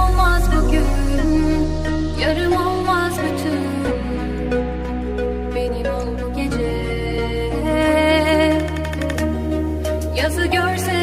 olmaz bugün. Yarım olmaz bütün. Benim ol bu gece. Yazı görse